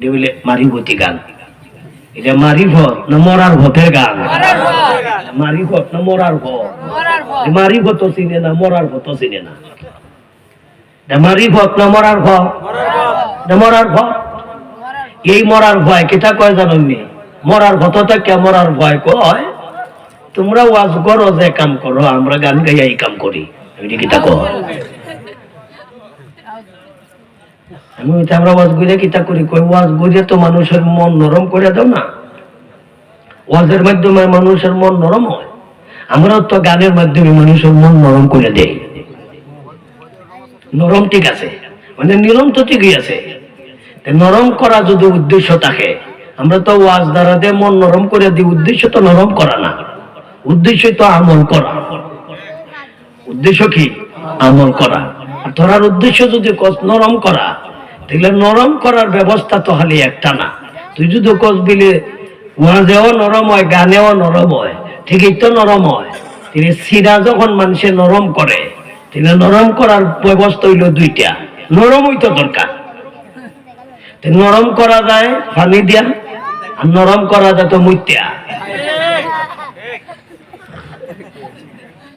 এটা বলে মারিভতি গান। এটা মারিফত না মরার ভতের গান মারিফত না মরার ভত মারিফত চিনে না মরার ভত চিনে না। এটা মারিফত না মরার ভত না মরার ভত এই মরার ভয় কেটা কয় জানো জানি মরার ভত থেকে মরার ভয় কয়? তোমরা ওয়াজ করো যে কাম করো আমরা গান গাইয়া এই কাম করি। এটা কিতা কয় আমি আমরা ওয়াজ গুজে কিতা করি? কই, ওয়াজ গুজে তো মানুষের মন নরম করে দাও না। ওয়াজের মাধ্যমে মানুষের মন নরম হয়। আমরাও তো গানের মাধ্যমে মানুষের মন নরম করে দেই। নরম ঠিক আছে মানে নিরম তো ঠিকই আছে। নরম করা যদি উদ্দেশ্য থাকে, আমরা তো ওয়াজ দ্বারা দিয়ে মন নরম করে দিই, উদ্দেশ্য তো নরম করা না। উদ্দেশ্য তো আমল করা। উদ্দেশ্য কি? আমল করা। আর ধরার উদ্দেশ্য যদি নরম করা, তাহলে নরম করার ব্যবস্থা তো খালি একটা না। তুই যদি কস দিলে, ওয়াজেও নরম হয়, গানেও নরম হয়, ঠিকই তো নরম হয়। তিনি সিরা যখন মানুষে নরম করে তিনি নরম করার ব্যবস্থা হইল দুইটা। নরম হইতো দরকার। নরম করা যায় পানি দিয়া, আর নরম করা যায় তো মুত্যা